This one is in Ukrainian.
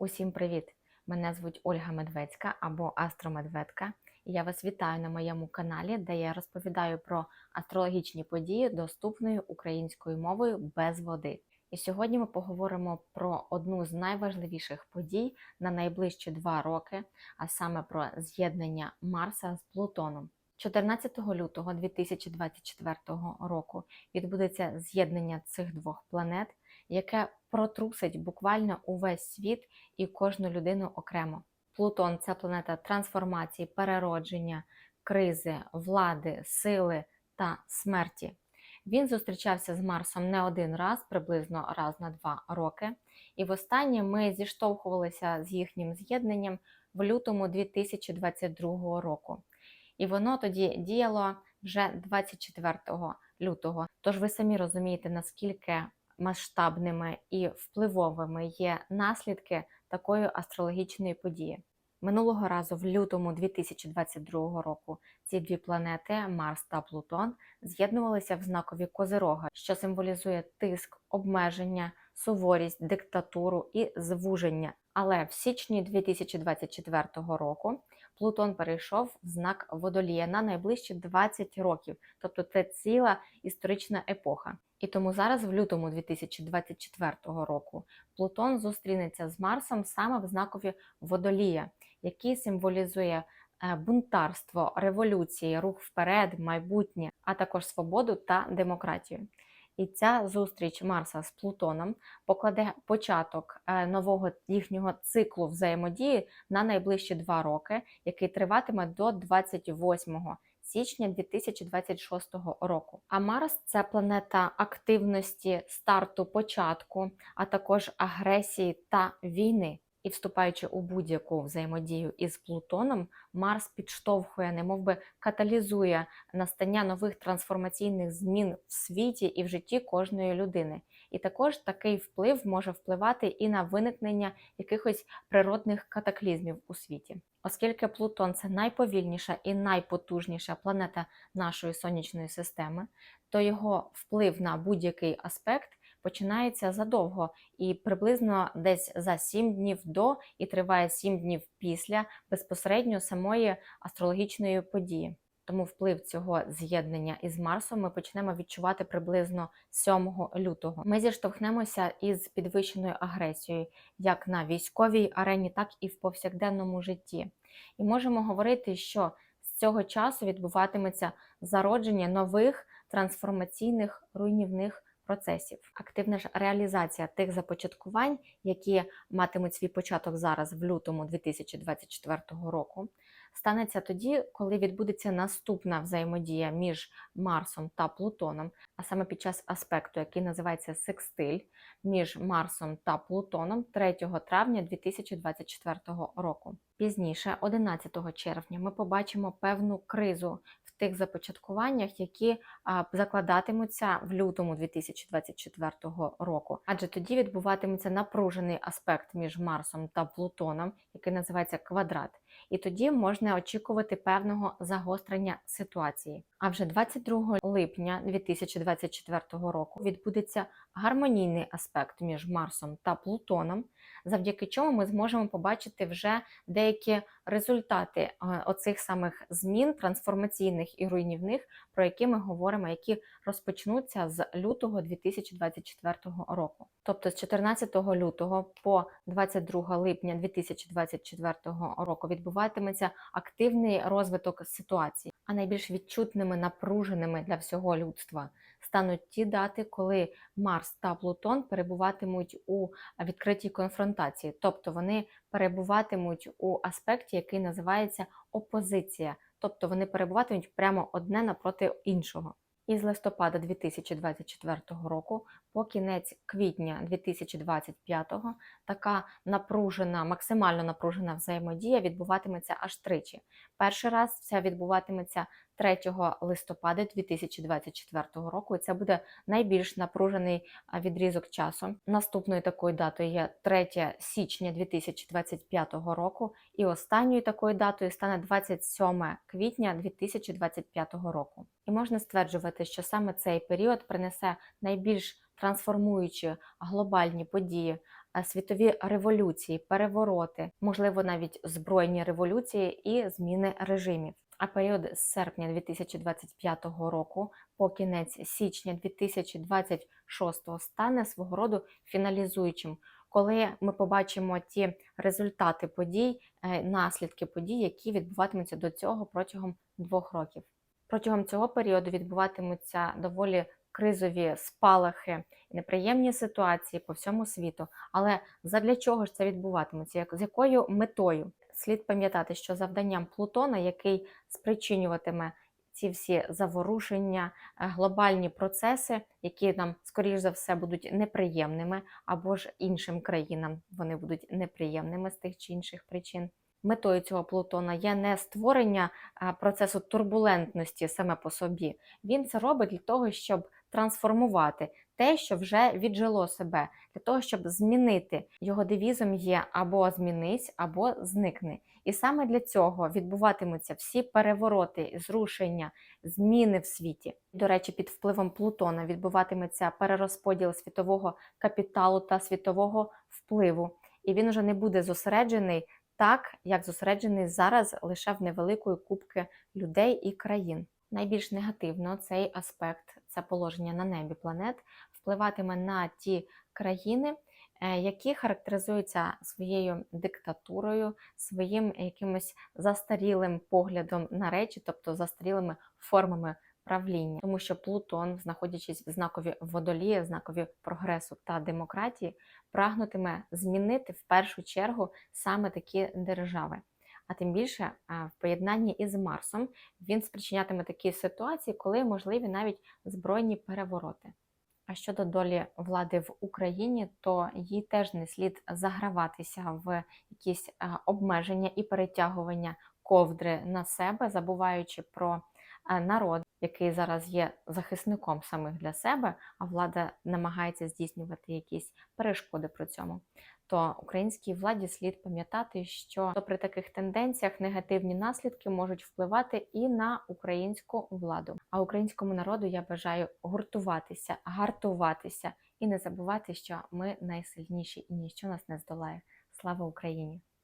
Усім привіт! Мене звуть Ольга Медведська або Астромедведка. І я вас вітаю на моєму каналі, де я розповідаю про астрологічні події доступною українською мовою без води. І сьогодні ми поговоримо про одну з найважливіших подій на найближчі два роки, а саме про з'єднання Марса з Плутоном. 14 лютого 2024 року відбудеться з'єднання цих двох планет, яке протрусить буквально увесь світ і кожну людину окремо. Плутон це планета трансформації, переродження, кризи, влади, сили та смерті. Він зустрічався з Марсом не один раз, приблизно раз на два роки. І востаннє ми зіштовхувалися з їхнім з'єднанням в лютому 2022 року. І воно тоді діяло вже 24 лютого. Тож ви самі розумієте, наскільки масштабними і впливовими є наслідки такої астрологічної події. Минулого разу, в лютому 2022 року, ці дві планети Марс та Плутон з'єднувалися в знакові Козирога, що символізує тиск, обмеження, суворість, диктатуру і звуження. Але в січні 2024 року Плутон перейшов в знак Водолія на найближчі 20 років, тобто це ціла історична епоха. І тому зараз, в лютому 2024 року, Плутон зустрінеться з Марсом саме в знакові Водолія, який символізує е, бунтарство, революції, рух вперед, майбутнє, а також свободу та демократію. І ця зустріч Марса з Плутоном покладе початок е, нового їхнього циклу взаємодії на найближчі два роки, який триватиме до 28 січня 2026 року. А Марс це планета активності, старту, початку, а також агресії та війни. І вступаючи у будь-яку взаємодію із Плутоном, Марс підштовхує, немовби каталізує настання нових трансформаційних змін в світі і в житті кожної людини. І також такий вплив може впливати і на виникнення якихось природних катаклізмів у світі. Оскільки Плутон це найповільніша і найпотужніша планета нашої сонячної системи, то його вплив на будь-який аспект починається задовго і приблизно десь за 7 днів до і триває 7 днів після безпосередньо самої астрологічної події. Тому вплив цього з'єднання із Марсом ми почнемо відчувати приблизно 7 лютого. Ми зіштовхнемося із підвищеною агресією як на військовій арені, так і в повсякденному житті. І можемо говорити, що з цього часу відбуватиметься зародження нових трансформаційних руйнівних процесів. Активна ж реалізація тих започаткувань, які матимуть свій початок зараз в лютому 2024 року, станеться тоді, коли відбудеться наступна взаємодія між Марсом та Плутоном, а саме під час аспекту, який називається секстиль, між Марсом та Плутоном 3 травня 2024 року. Пізніше, 11 червня, ми побачимо певну кризу тих започаткуваннях, які закладатимуться в лютому 2024 року, адже тоді відбуватиметься напружений аспект між Марсом та Плутоном, який називається квадрат. І тоді можна очікувати певного загострення ситуації. А вже 22 липня 2024 року відбудеться гармонійний аспект між Марсом та Плутоном, завдяки чому ми зможемо побачити вже деякі результати е, оцих самих змін трансформаційних і руйнівних, про які ми говоримо, які розпочнуться з лютого 2024 року. Тобто з 14 лютого по 22 липня 2024 року відбуватиметься активний розвиток ситуації, а найбільш відчутними, напруженими для всього людства стануть ті дати, коли Марс та Плутон перебуватимуть у відкритій конфронтації, тобто вони перебуватимуть у аспекті, який називається опозиція, тобто вони перебуватимуть прямо одне напроти іншого. Із листопада 2024 року по кінець квітня 2025 така напружена, максимально напружена взаємодія відбуватиметься аж тричі. Перший раз це відбуватиметься 3 листопада 2024 року, і це буде найбільш напружений відрізок часу. Наступною такою датою є 3 січня 2025 року, і останньою такою датою стане 27 квітня 2025 року. І можна стверджувати, що саме цей період принесе найбільш трансформуючи глобальні події світові революції, перевороти, можливо, навіть збройні революції і зміни режимів. А період з серпня 2025 року по кінець січня 2026 стане свого роду фіналізуючим, коли ми побачимо ті результати подій, е, наслідки подій, які відбуватимуться до цього протягом двох років. Протягом цього періоду відбуватимуться доволі кризові спалахи неприємні ситуації по всьому світу. Але задля чого ж це відбуватиметься? З якою метою? Слід пам'ятати, що завданням Плутона, який спричинюватиме ці всі заворушення, е, глобальні процеси, які нам, скоріш за все, будуть неприємними, або ж іншим країнам вони будуть неприємними з тих чи інших причин. Метою цього Плутона є не створення е, процесу турбулентності саме по собі. Він це робить для того, щоб трансформувати те, що вже віджило себе, для того, щоб змінити. Його девізом є або змінись, або зникни. І саме для цього відбуватимуться всі перевороти, зрушення, зміни в світі. До речі, під впливом Плутона відбуватиметься перерозподіл світового капіталу та світового впливу. І він вже не буде зосереджений так, як зосереджений зараз лише в невеликої кубки людей і країн. Найбільш негативно цей аспект, це положення на небі планет, впливатиме на ті країни, е, які характеризуються своєю диктатурою, своїм якимось застарілим поглядом на речі, тобто застарілими формами правління, тому що Плутон, знаходячись в знакові водолії, в знакові прогресу та демократії, прагнутиме змінити в першу чергу саме такі держави. А тим більше в поєднанні із Марсом він спричинятиме такі ситуації, коли можливі навіть збройні перевороти. А щодо долі влади в Україні, то їй теж не слід заграватися в якісь обмеження і перетягування ковдри на себе, забуваючи про народ, який зараз є захисником самих для себе, а влада намагається здійснювати якісь перешкоди при цьому. То українській владі слід пам'ятати, що при таких тенденціях негативні наслідки можуть впливати і на українську владу. А українському народу я бажаю гуртуватися, гартуватися і не забувати, що ми найсильніші і ніщо нас не здолає. Слава Україні!